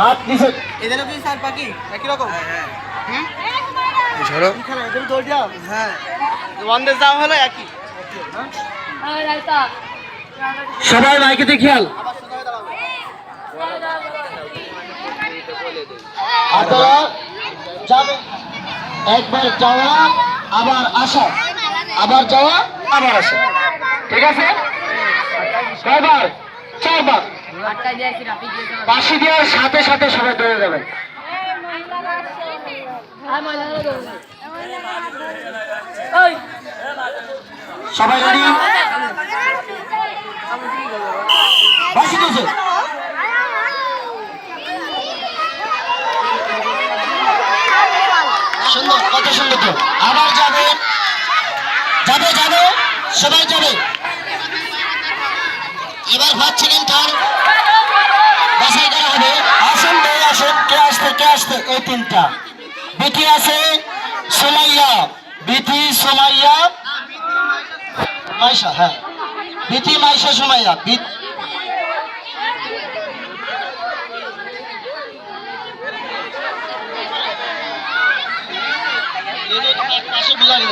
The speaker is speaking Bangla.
হাত নিচে এদেরও কি স্যার পাখি? একই রকম? খেলা? দৌড় যাও। হ্যাঁ। ওয়ানডে যাওয়া হলো একই। সবাই মাইকেতে খেয়াল। হয়ে আপনারা যাবেন একবার যাওয়া আবার আসা। আবার যাওয়া আবার আসা। ঠিক আছে? কয়বার? চারবার। বাসি দেওয়ার সাথে সাথে সবাই দৌড়ে যাবেন সবাই রেডি বাসি দিয়েছে সুন্দর কত সুন্দর তো। আবার যাবে। যাবে যাবে। সবাই যাবে। এবার ফার্স্ট সেকেন্ড থার্ড বাসাই করা হবে। আসুন ভাই আসুন। কে আসতে কে আসতে এই তিনটা। বিথি আছে সোমাইয়া। বিথি সোমাইয়া। মাইশা হ্যাঁ। বিথি মাইশা সোমাইয়া। পাশে বিলারি